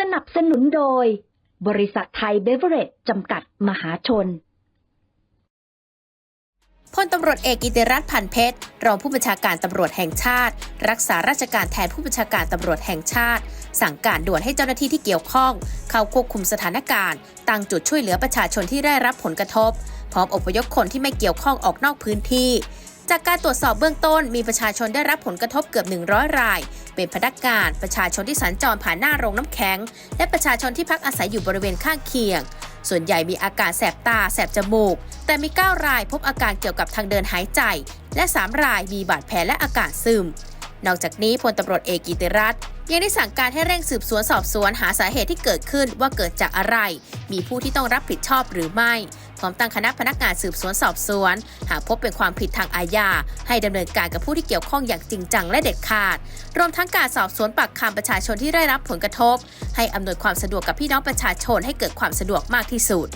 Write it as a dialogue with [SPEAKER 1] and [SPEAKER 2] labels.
[SPEAKER 1] สนับสนุนโดย บริษัทไทยเบเวอเรจจำกัดมหาชน
[SPEAKER 2] พลตำรวจเอกกิติรัตน์พันเพชรรองผู้บัญชาการตำรวจแห่งชาติ รักษาราชการแทนผู้บัญชาการตำรวจแห่งชาติ สั่งการด่วนให้เจ้าหน้าที่ที่เกี่ยวข้อง เข้าควบคุมสถานการณ์ตั้งจุดช่วยเหลือประชาชนที่ได้รับผลกระทบ พร้อมอพยพคนที่ไม่เกี่ยวข้องออกนอกพื้นที่ จากการตรวจสอบเบื้องต้นมีประชาชนได้รับผลกระทบเกือบ 100 ราย เป็นพนักงาน ประชาชนที่สัญจรผ่านหน้าโรงน้ำแข็ง และประชาชนที่พักอาศัยอยู่บริเวณข้างเคียง ส่วนใหญ่มีอาการแสบตา แสบจมูก แต่มี 9 รายพบอาการเกี่ยวกับทางเดินหายใจ และ 3 รายมีบาดแผลและอาการซึม นอกจากนี้พลตำรวจเอกกิติรัตน์ยังได้สั่งการให้เร่งสืบสวนสอบสวนหาสาเหตุที่เกิดขึ้นว่าเกิดจากอะไร มีผู้ที่ต้องรับผิดชอบหรือไม่ พร้อมตั้งคณะพนักงานสืบสวนสอบสวน หากพบเป็นความผิดทางอาญา ให้ดำเนินการกับผู้ที่เกี่ยวข้องอย่างจริงจังและเด็ดขาด รวมทั้งการสอบสวนปากคำประชาชนที่ได้รับผลกระทบ ให้อำนวยความสะดวกกับพี่น้องประชาชนให้เกิดความสะดวกมากที่สุด